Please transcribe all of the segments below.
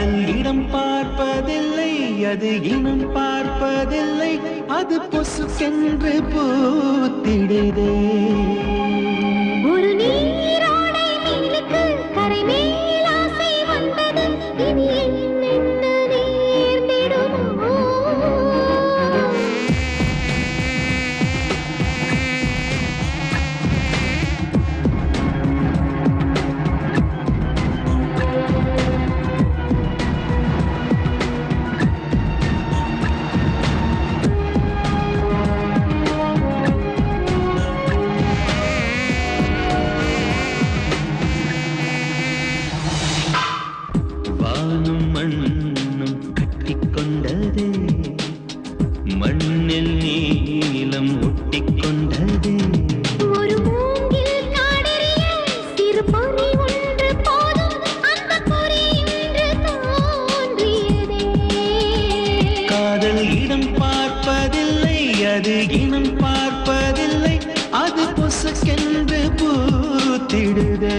கடல் இடம் பார்ப்பதில்லை அது இனம் பார்ப்பதில்லை அது பொசுக்கென்று பூத்திடுதே. கண்ணில் நீளம் ஒட்டிக்கொண்டது. காதல் இடம் பார்ப்பதில்லை அது இனம் பார்ப்பதில்லை அது பொசுக்கென்று பூத்திடுதே.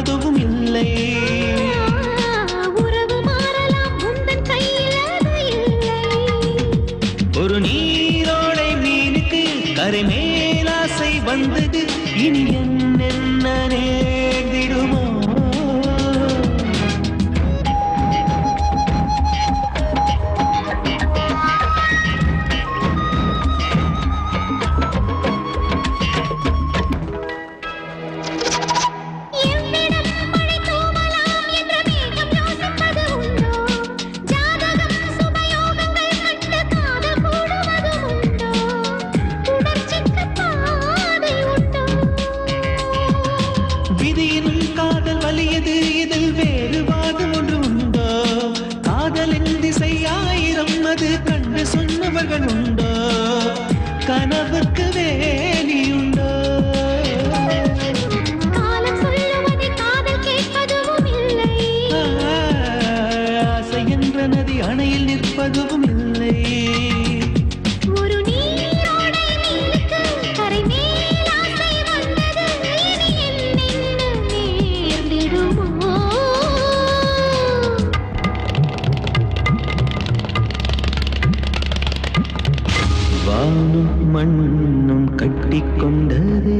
அதுவும் இல்லை. ஒரு நீரோடை மீனுக்கு கரை மேலாசை வந்தது. இனி என்னென்ன உனது கண்டு சொன்னவர்கள் உண்டு. மண்ணும் கட்டிக்கொண்டதே